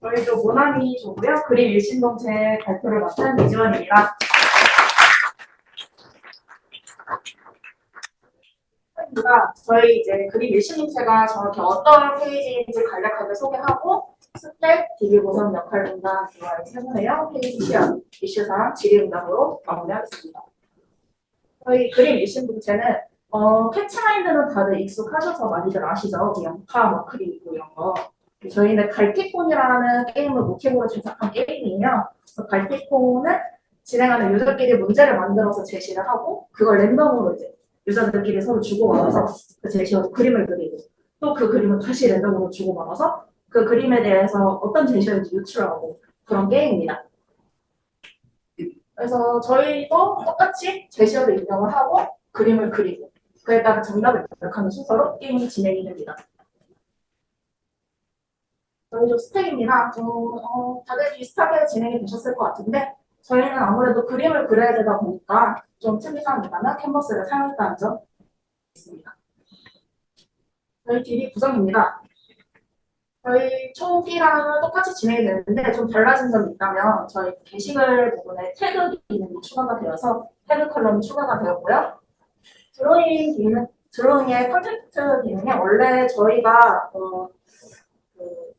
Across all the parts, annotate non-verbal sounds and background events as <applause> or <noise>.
저희도 모나미 조고요. 그림 일신동체 발표를 맡은 이지원입니다. 가 저희 이제 그림 일신동체가 정확히 어떤 페이지인지 간략하게 소개하고 스텝, 디비 보선 역할 분담, 대화의 세부네요, 페이지 시험, 이슈사항, 질의응답으로 마무리하겠습니다. 저희 그림 일신동체는 어, 캐치마인드는 다들 익숙하셔서 많이들 아시죠? 그 양파, 뭐 그리고 이런 거. 저희는 갈피콘이라는 게임을 모티브로 제작한 게임이에요. 그래서 갈피콘은 진행하는 유저끼리 문제를 만들어서 제시를 하고 그걸 랜덤으로 이제 유저들끼리 서로 주고받아서 그 제시어로 그림을 그리고 또 그 그림을 다시 랜덤으로 주고받아서 그 그림에 대해서 어떤 제시어인지 유출하고 그런 게임입니다. 그래서 저희도 똑같이 제시어를 입력을 하고 그림을 그리고 그에 따라 정답을 입력하는 순서로 게임이 진행이 됩니다. 저희도 스택입니다. 좀, 어, 다들 비슷하게 진행이 되셨을 것 같은데, 저희는 아무래도 그림을 그려야 되다 보니까 좀 특이사항이 있다면 캔버스를 사용했다는 점 있습니다. 저희 딜이 구성입니다. 저희 초기랑은 똑같이 진행이 되는데 좀 달라진 점이 있다면 저희 게시글 부분에 태그 기능이 추가가 되어서 태그 컬럼이 추가가 되었고요. 드로잉 기능, 드로잉의 컨텐트 기능에 원래 저희가 어, 그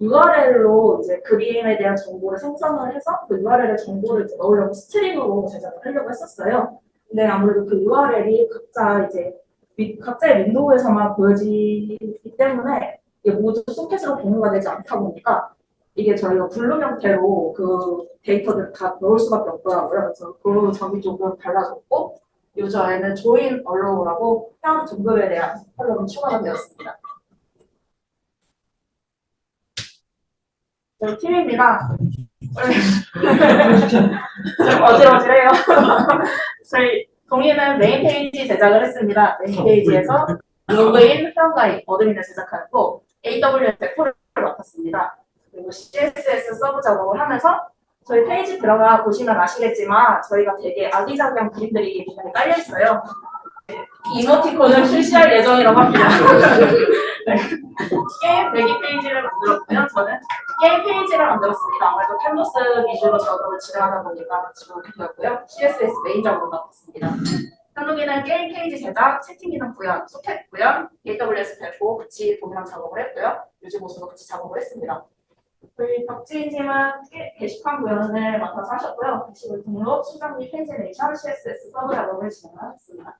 URL로 이제 그림에 대한 정보를 생성을 해서 그 URL의 정보를 넣으려고 스트링으로 제작을 하려고 했었어요. 근데 아무래도 그 URL이 각자 이제 위- 각자의 윈도우에서만 보여지기 때문에 이게 모두 소켓으로 공유가 되지 않다 보니까 이게 저희가 블룸 형태로 그 데이터들을 다 넣을 수밖에 없더라고요. 그래서 그 점이 조금 달라졌고 유저에는 조인 얼로우라고 해양 등급에 대한 컬럼이 추가가 되었습니다. 저희 팀입니다. 좀 어지러지래요. 저희 동의는 메인 페이지 제작을 했습니다. 메인 페이지에서 로그인, 회원가입, 어드민을 제작하고 AWS 폴을 맡았습니다. 그리고 CSS 서브 작업을 하면서 저희 페이지 들어가 보시면 아시겠지만 저희가 되게 아기자기한 그림들이 굉장히 깔려 있어요. 이모티콘을 출시할 예정이라고 합니다. 네. <laughs> 게임 대기 페이지를 만들었고요. 저는 게임 페이지를 만들었습니다. 아무래도 캔버스 위주로 작업을 진행하다 보니까 지금 그렇게 되었고요. CSS 메인 작업을 맡았습니다. 한국인은 게임 페이지 제작, 채팅 기능 구현, 소켓 구현, AWS 배포 같이 동일한 작업을 했고요. 유지 보수도 같이 작업을 했습니다. 저희 게- 게시판 구현을 맡아서 하셨고요. 게시글 등록, 수정 및 페이지네이션, CSS 서브 작업을 진행하셨습니다.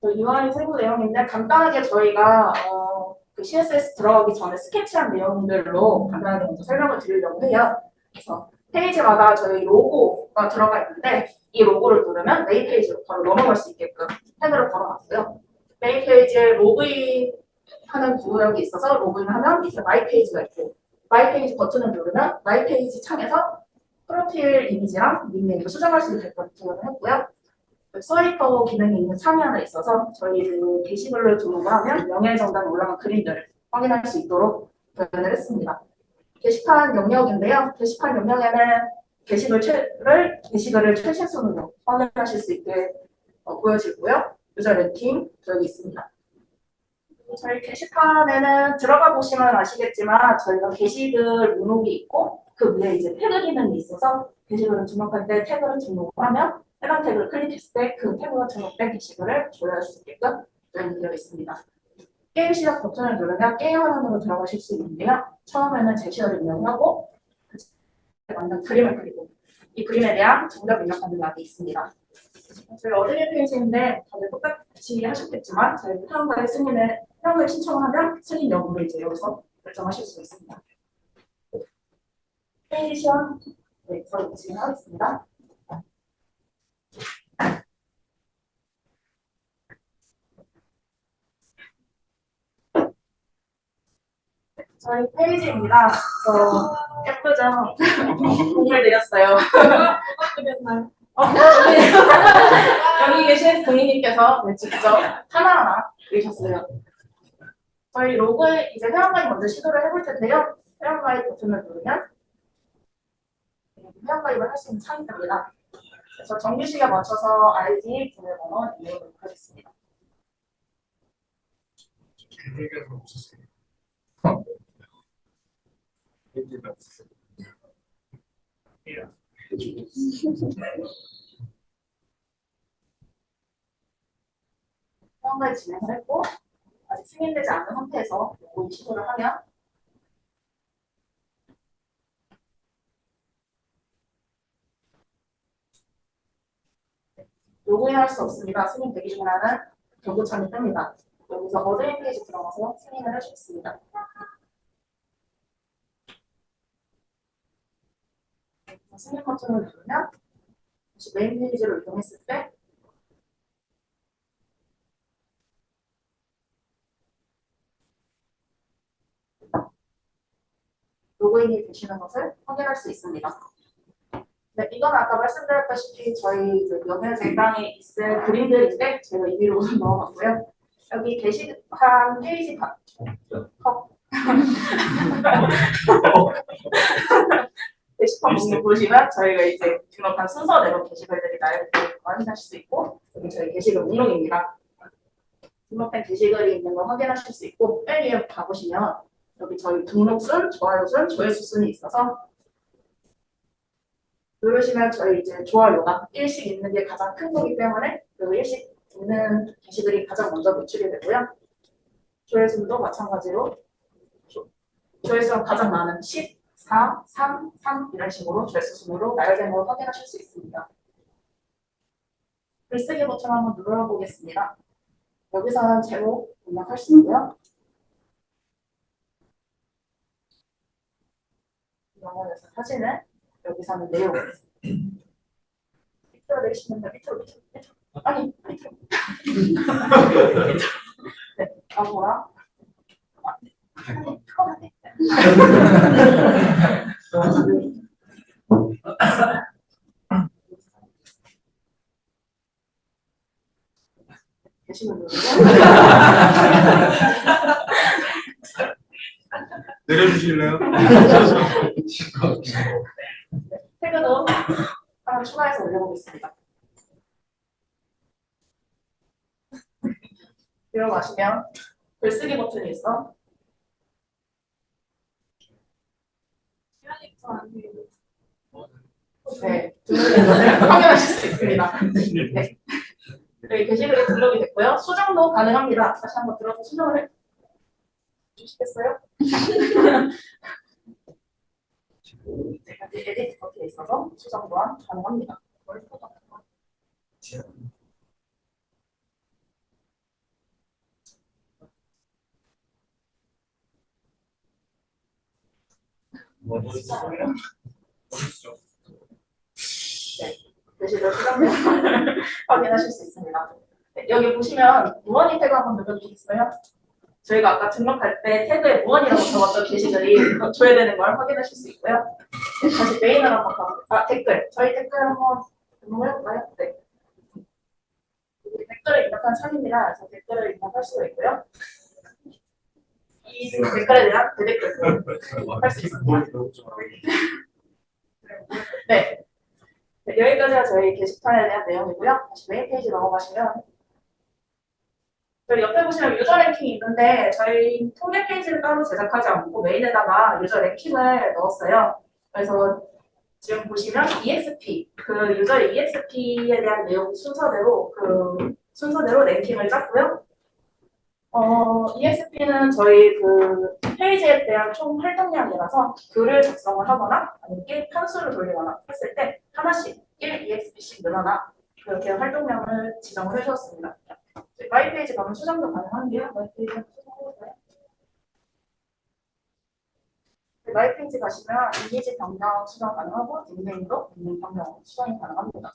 그 UI 세부 내용인데 간단하게 저희가 어, 그 CSS 들어가기 전에 스케치한 내용들로 간단하게 먼저 설명을 드리려고 해요. 그래서 페이지마다 저희 로고가 들어가 있는데 이 로고를 누르면 메인 페이지로 바로 넘어갈 수 있게끔 태그를 걸어놨고요. 메인 페이지에 로그인 하는 구역이 있어서 로그인 하면 이제 마이 페이지가 있고 마이 페이지 버튼을 누르면 마이 페이지 창에서 프로필 이미지랑 닉네임을 수정할 수 있게 버튼을 했고요. 서리터 기능이 있는 창이 하나 있어서 저희 그 게시글을 등록을 하면 명예 정답에 올라간 그림들을 확인할 수 있도록 표현을 했습니다. 게시판 영역인데요. 게시판 영역에는 게시글을 게시글을 최신 순으로 확인하실 수 있게 어, 보여지고요. 유저 랭킹 여기 있습니다. 저희 게시판에는 들어가 보시면 아시겠지만 저희가 게시글 목록이 있고 그 위에 이제 태그 기능이 있어서 게시글을 등록할 때 태그를 등록을 하면 해당 태그를 클릭했을 때 그 태그가 등록된 게시글을 조회할 수 있게끔 되어 있습니다. 게임 시작 버튼을 누르면 게임 화면으로 들어가실 수 있는데요. 처음에는 제시어를 입력하고 만든 그림을 그리고 이 그림에 대한 정답 입력하는 락이 있습니다. 저희 어드민 페이지인데 다들 똑같이 하셨겠지만 저희 회원가의 승인을 회원가에 신청하면 승인 여부를 이제 여기서 결정하실 수 있습니다. 페이지 시험 네, 바로 진행하겠습니다. 저희 페이지입니다. 저 예쁘죠? <laughs> <laughs> 공을 드렸어요. 그랬나요? <laughs> 어, 여기 계신 동희님께서 네, 직접 하나하나 그리셨어요. 저희 로그 이제 회원가입 먼저 시도를 해볼 텐데요. 회원가입 버튼을 누르면 회원가입을 할 수 있는 창이 됩니다. 그래서 정규식에 맞춰서 아이디, 비밀번호 입력을 하겠습니다. 없었어요. 얘기가 없었어요. 예. 회원까지 진행을 했고 아직 승인되지 않은 상태에서 로그인 시도를 하면 로그인할 수 없습니다. 승인 대기 중이라는 경고창이 뜹니다. 여기서 어드민 페이지 들어가서 승인을 있습니다. 승인 버튼을 누르면 다시 메인 페이지로 이동했을 때 로그인이 되시는 것을 확인할 수 있습니다. 네, 이건 아까 말씀드렸다시피 저희 그 연회대강에 있을 그림들인데 제가 이 위로 우선 넣어봤고요. 여기 게시판 페이지 바, 어. <laughs> <laughs> <laughs> 게시판 보시면 저희가 이제 등록한 순서대로 게시글들이 나열되어 확인하실 수 있고 여기 저희 게시글 목록입니다. 등록된 게시글이 있는 거 확인하실 수 있고 맨 위에 가보시면 여기 저희 등록 순, 좋아요 순, 조회수 순이 있어서 누르시면 저희 이제 좋아요가 일씩 있는 게 가장 큰 거기 때문에 그 일씩 있는 게시글이 가장 먼저 노출이 되고요. 조회수도 마찬가지로 조- 조회수가 가장 많은 10, 4, 3, 3 이런 식으로 조회수 순으로 나열된 걸 확인하실 수 있습니다. 글쓰기 버튼 한번 눌러보겠습니다. 여기서는 제목 입력할 수 있고요. 영어에서 사진은 여기서는 내용. 밑으로 내리시면 돼요. 밑으로, 밑으로, 밑으로. 아니, 밑으로. <laughs> 밑으로. 네, 아무거나. 아니, 계시는 분이요? 내려주실래요? 태그도 하나 추가해서 올려보겠습니다. 들어가시면 글쓰기 버튼이 있어. 네, 등록된 것을 확인하실 수 있습니다. 네. 여기 게시글에 등록이 됐고요. 수정도 가능합니다. 다시 한번 들어서 수정을 해 주시겠어요? <laughs> 제가 에디트 버튼에 있어서 수정 또한 가능합니다. 확인하실 수 있습니다. 네, 여기 보시면 무언이 태그 한번 눌러주시겠어요? 저희가 아까 등록할 때 태그에 무언이라고 적었던 게시글이 조회되는 걸 확인하실 수 있고요. 네, 다시 메인으로 한번 가볼게요. 아, 댓글. 저희 댓글 한번 등록해볼까요? 네. 댓글을 입력한 창입니다. 댓글을 입력할 수가 있고요. 이 댓글에 대한 대댓글 할수 있습니다. 네. 네, 여기까지가 저희 게시판에 대한 내용이고요. 다시 메인 페이지 넘어가시면 저희 옆에 보시면 유저 랭킹이 있는데 저희 통계 페이지를 따로 제작하지 않고 메인에다가 유저 랭킹을 넣었어요. 그래서 지금 보시면 EXP 그 유저의 EXP에 대한 내용 순서대로 그 순서대로 랭킹을 짰고요. 어, EXP는 저희 그 페이지에 대한 총 활동량이라서 글을 작성을 하거나 아니면 게임 판수를 돌리거나 했을 때 하나씩 1 EXP씩 늘어나 그렇게 활동량을 지정을 해주었습니다. 저희 마이 페이지 가면 수정도 가능한데요. 마이 페이지? 네, 마이 페이지 가시면 이미지 변경 수정 가능하고 닉네임도 닉네임 변경 수정이 가능합니다.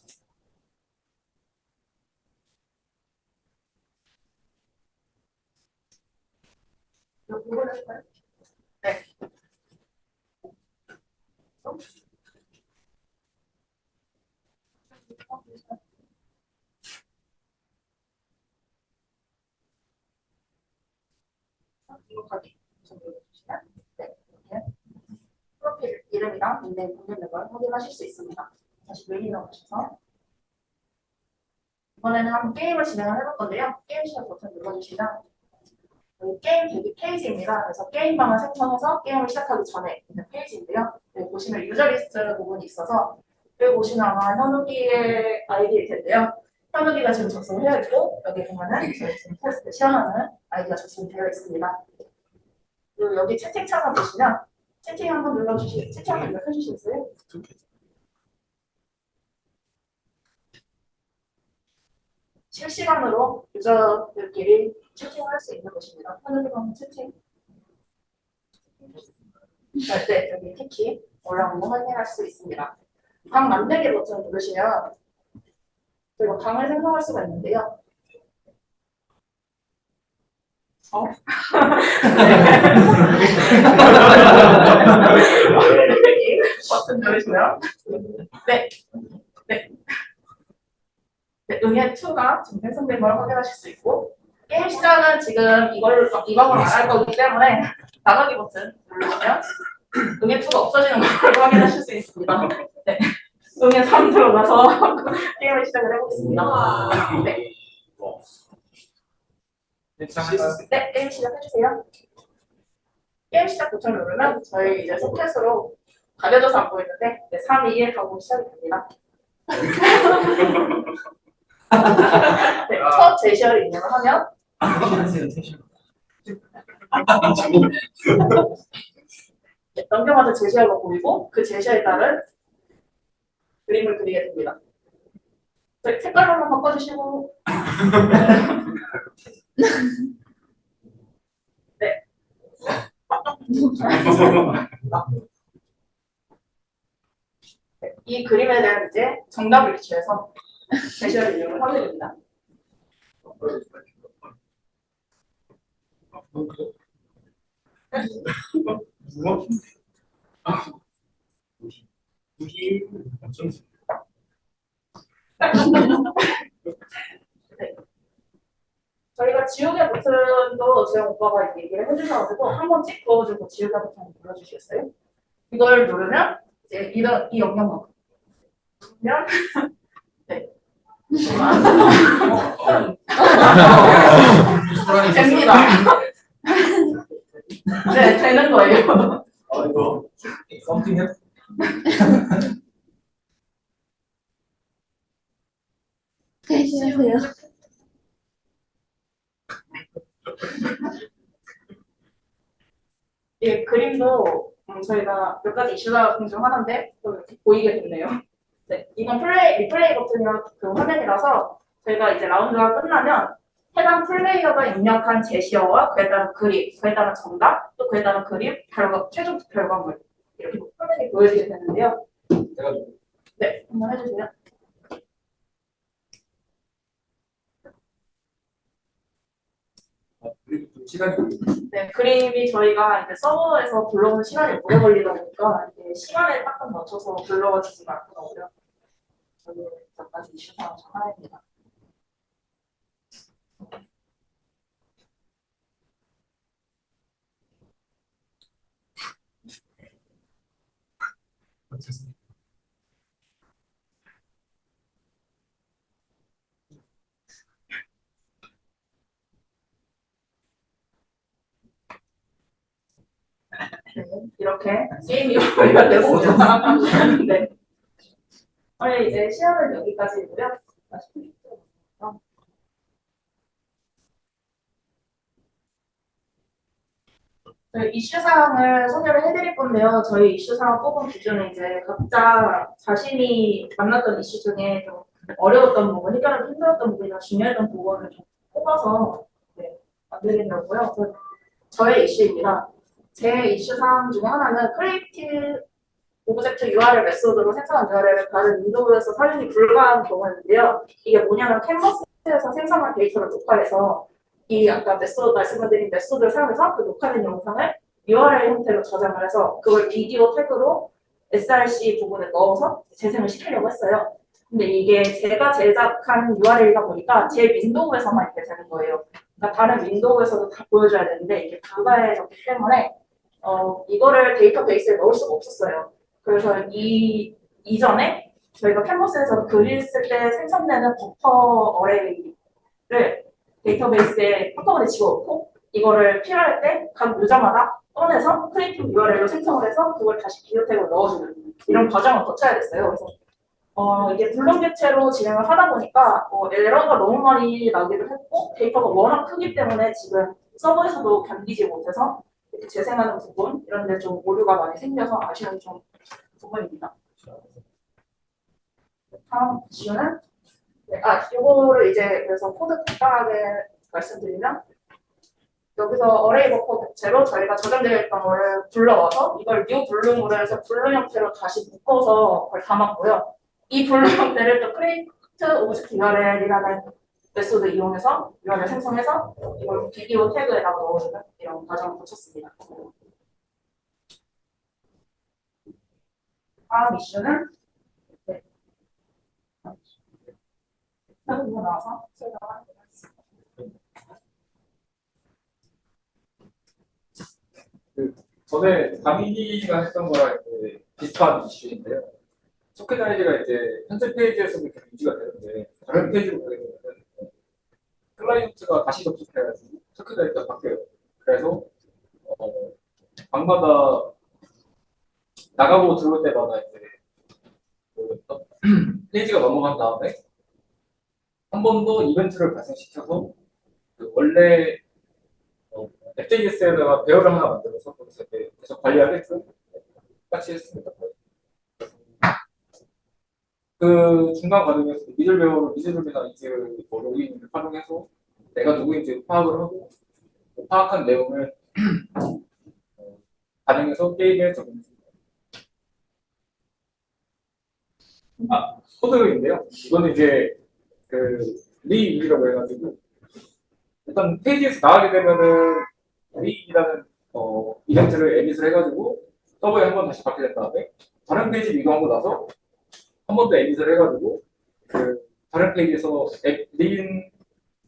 네. 이렇게 프로필 이름이랑 닉네임 걸 확인하실 수 있습니다. 다시 메일로 가셔서 이번에는 한번 게임을 진행을 해볼 건데요. 게임 시작 버튼 눌러주시면 게임 대기 페이지입니다. 그래서 게임방을 생성해서 게임을 시작하기 전에 있는 페이지인데요. 여기 보시면 유저 리스트 부분이 있어서 여기 보시면 아마 현욱이의 아이디일 텐데요. 현욱이가 지금 작성되어 있고 여기 보면은 저희 지금 테스트 시험하는 아이디가 작성되어 있습니다. 그리고 여기 채팅창을 보시면 채팅 한번 눌러주시, 채팅 한번 눌러주시겠어요? 실시간으로 유저들끼리 채팅을 할수 있는 곳입니다. 현욱이가 한번 채팅. 네, 네, 여기 티키 올라온 거 확인할 수 있습니다. 방 만들기 버튼 누르시면 저희가 방을 생성할 수가 있는데요. 어? 네. <laughs> 버튼 누르시면 네, 네, 네, 응애 2가 지금 생성된 걸 확인하실 수 있고 게임 시작은 지금 이걸 이방을 안할 거기 때문에 나가기 버튼 누르시면 응애 2가 없어지는 걸 확인하실 수 있습니다. 네. 응애 3 들어가서 <laughs> 게임을 시작을 해보겠습니다. 네. 네, 게임 시작해주세요. 게임 시작 버튼을 누르면 저희 이제 소켓으로 가려져서 안 보이는데 네, 3, 2, 1 하고 시작이 됩니다. <laughs> 네, 첫 제시어를 입력을 하면 네, 넘겨가는 제시어가 보이고 그 제시어에 따른 그림을. 네, 색깔 한번 바꿔주시고 네. 네, 이 그림에 대한 이제 정답을 유추해서 제시어를 입력을 하게 됩니다. 아, 무기 저희가 지우개 버튼도 재영 오빠가 얘기를 해주셔가지고 한 번 찍어주고 지우개 버튼 눌러주시겠어요? 이걸 누르면 이제 이런 이 영역만 누르면 네 됩니다. 네 되는 거예요. 아 이거 썸띵 해? 안녕하세요. 이 그림도 음, 저희가 몇 가지 이슈가 또 이렇게 보이게 됐네요. 네, 이건 플레이 리플레이 버튼이랑 그 화면이라서 저희가 이제 라운드가 끝나면 해당 플레이어가 입력한 제시어와 그에 따른 그림, 그에 따른 정답, 또 그에 따른 그림, 결과 최종 결과물 이렇게 화면이 보여지게 되는데요. 네, 한번 해주세요. 아, 시간이 네, 그림이 저희가 이제 서버에서 불러오는 시간이 오래 걸리다 보니까 이게 시간에 딱딱 맞춰서 불러지지가 않더라고요. 저는 몇 가지 이슈 상황 중 하나입니다. 됐습니다. 네, 이렇게 게임이 완료되고 네. 저희 이제 시험은 여기까지고요. 저희 이슈 사항을 소개를 해드릴 건데요. 저희 이슈 사항 뽑은 기준은 이제 각자 자신이 만났던 이슈 중에 좀 어려웠던 부분, 해결하기 힘들었던 부분이나 중요했던 부분을 좀 뽑아서 네, 만들려고요. 그 저의 이슈입니다. 제 이슈 사항 중에 하나는 크리에이티브 오브젝트 URL 메소드로 생성한 URL을 다른 윈도우에서 사용이 불가한 경우인데요. 이게 뭐냐면 캔버스에서 생성한 데이터를 녹화해서 이 아까 메소드 말씀드린 메소드를 사용해서 그 녹화된 영상을 URL 형태로 저장을 해서 그걸 비디오 태그로 src 부분에 넣어서 재생을 시키려고 했어요. 근데 이게 제가 제작한 URL이다 보니까 제 윈도우에서만 이렇게 되는 거예요. 그러니까 다른 윈도우에서도 다 보여줘야 되는데 이게 불가해졌기 때문에 어, 이거를 데이터베이스에 넣을 수가 없었어요. 그래서 이 이전에 저희가 캔버스에서 글을 쓸때 생성되는 버퍼 어레이를 데이터베이스에 한꺼번에 집어넣고 이거를 필요할 때 각 유저마다 꺼내서 크리에이티브 URL로 생성을 해서 그걸 다시 비교 태그로 넣어주는 이런 과정을 거쳐야 됐어요. 그래서 어, 이게 불론 개체로 진행을 하다 보니까 어, 에러가 너무 많이 나기도 했고 데이터가 워낙 크기 때문에 지금 서버에서도 견디지 못해서 이렇게 재생하는 부분 이런 데 좀 오류가 많이 생겨서 아쉬운 좀 부분입니다. 다음 이슈는 네, 아 이거를 이제 그래서 코드 간단하게 말씀드리면 여기서 어레이 버커 대체로 저희가 저장되어 있던 거를 불러와서 이걸 뉴 블룸으로 해서 블룸 형태로 다시 묶어서 그걸 담았고요. 이 블룸 형태를 또 크리에이트 오브젝트 URL이라는 메소드 이용해서 URL 생성해서 이걸 비디오 태그에다가 넣어주는 이런 과정을 거쳤습니다. 다음 이슈는 네. 나와서 설명하는 게 있습니다. 전에 다민이가 했던 거랑 이제 비슷한 이슈인데요. 소켓아이디가 이제 현재 페이지에서도 계속 유지가 되는데 다른 페이지로 가게 되면 클라이언트가 다시 접속해가지고 소켓아이디가 바뀌어요. 그래서 어, 방마다 나가고 들어올 때마다 이제 그 페이지가 넘어간 다음에 한 번 더 이벤트를 발생시켜서 그 원래 어, FJS에다가 배열을 하나 만들어서 거기서 이제 계속 관리하게끔 같이 했습니다. 그 중간 과정에서 미들 배열을 미들룸이나 이즈 뭐 로그인을 활용해서 내가 누구인지 파악을 하고 그 파악한 내용을 어, 반영해서 게임에 적용했습니다. 아, 코드인데요. 이거는 이제 그 리이라고 해가지고 일단 페이지에서 나가게 되면은 리이라는 어, 이벤트를 에밋을 해가지고 서버에 한 번 다시 받게 된 다음에 다른 페이지로 이동하고 나서 한 번 더 에밋을 해가지고 그 다른 페이지에서 앱, 리인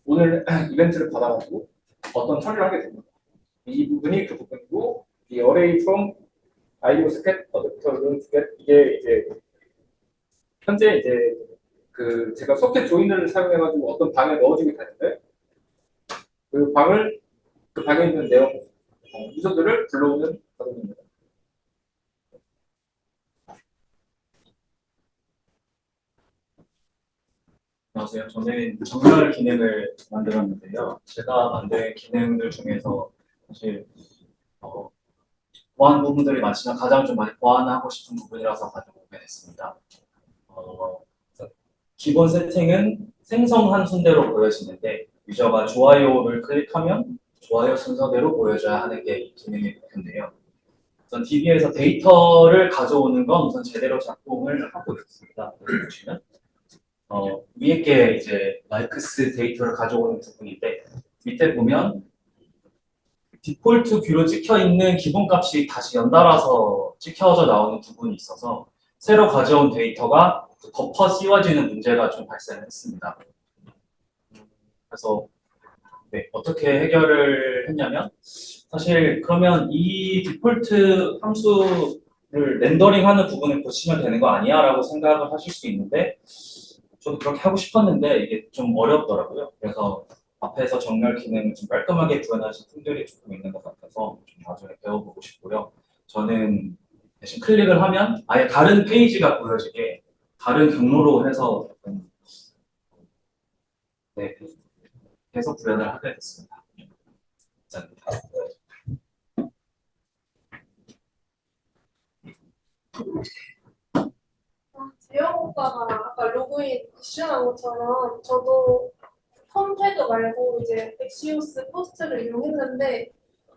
오늘 <clears throat> 이벤트를 받아가지고 어떤 처리를 하게 됩니다. 이 부분이 그 부분이고 이 array from IO 스켓, 어댑터 룬 스켓 이게 이제 현재 이제 그 제가 소켓 조인을 사용해가지고 어떤 방에 넣어주게 되는데 그 방을 그 방에 있는 내용 어, 유저들을 불러오는 과정입니다. 안녕하세요. 저는 정렬 기능을 만들었는데요. 제가 만든 기능들 중에서 사실 어, 보안 부분들이 많지만 가장 좀 많이 보완하고 싶은 부분이라서 가져오게 됐습니다. 어, 기본 세팅은 생성한 순대로 보여지는데 유저가 좋아요를 클릭하면 좋아요 순서대로 보여줘야 하는 게 이 기능의 목표인데요. 우선 DB에서 데이터를 가져오는 건 우선 제대로 작동을 하고 있습니다. 보시면 어, 위에 게 이제 마이크스 데이터를 가져오는 부분인데 밑에 보면 디폴트 뷰로 찍혀 있는 기본 값이 다시 연달아서 찍혀져 나오는 부분이 있어서 새로 가져온 데이터가 덮어 씌워지는 문제가 좀 발생했습니다. 그래서 네, 어떻게 해결을 했냐면 사실 그러면 이 디폴트 함수를 렌더링하는 부분을 고치면 되는 거 아니야? 라고 생각을 하실 수 있는데 저도 그렇게 하고 싶었는데 이게 좀 어렵더라고요. 그래서 앞에서 정렬 기능을 좀 깔끔하게 구현하신 분들이 조금 있는 것 같아서 좀 나중에 배워보고 싶고요. 저는 대신 클릭을 하면 아예 다른 페이지가 보여지게 다른 경로로 해서 좀, 네, 계속 구현을 하게 됐습니다. 감사합니다. 재영 오빠가 아까 로그인 이슈한 것처럼 저도 홈 태그 말고 이제 엑시오스 포스트를 이용했는데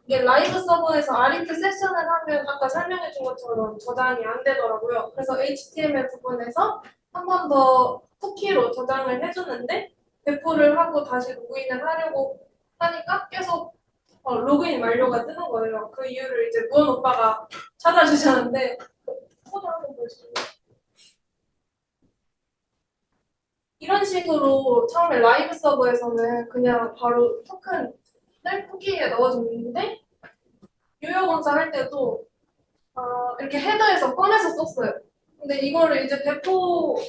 이게 라이브 서버에서 아리트 세션을 하면 아까 설명해준 것처럼 저장이 안 되더라고요. 그래서 HTML 부분에서 한 번 더 쿠키로 저장을 해주는데 배포를 하고 다시 로그인을 하려고 하니까 계속 어, 로그인 완료가 뜨는 거예요. 그 이유를 이제 무원 오빠가 찾아주셨는데 코드 한번 보여주세요. 이런 식으로 처음에 라이브 서버에서는 그냥 바로 토큰을 쿠키에 넣어줬는데 유효 검사할 때도 어, 이렇게 헤더에서 꺼내서 썼어요. 근데 이거를 이제 배포하면서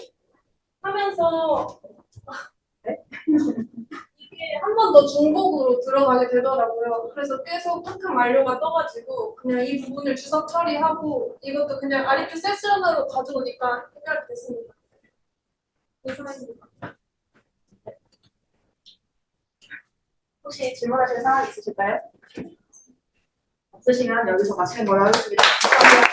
네? 이게 한 번 더 중복으로 들어가게 되더라고요. 그래서 계속 탁탁 만료가 떠가지고 그냥 이 부분을 주석 처리하고 이것도 그냥 RQ 세션으로 가져오니까 해결됐습니다. 이상입니다. 혹시 질문하실 사항 있으실까요? 없으시면 여기서 마치는 걸로 하겠습니다. 감사합니다.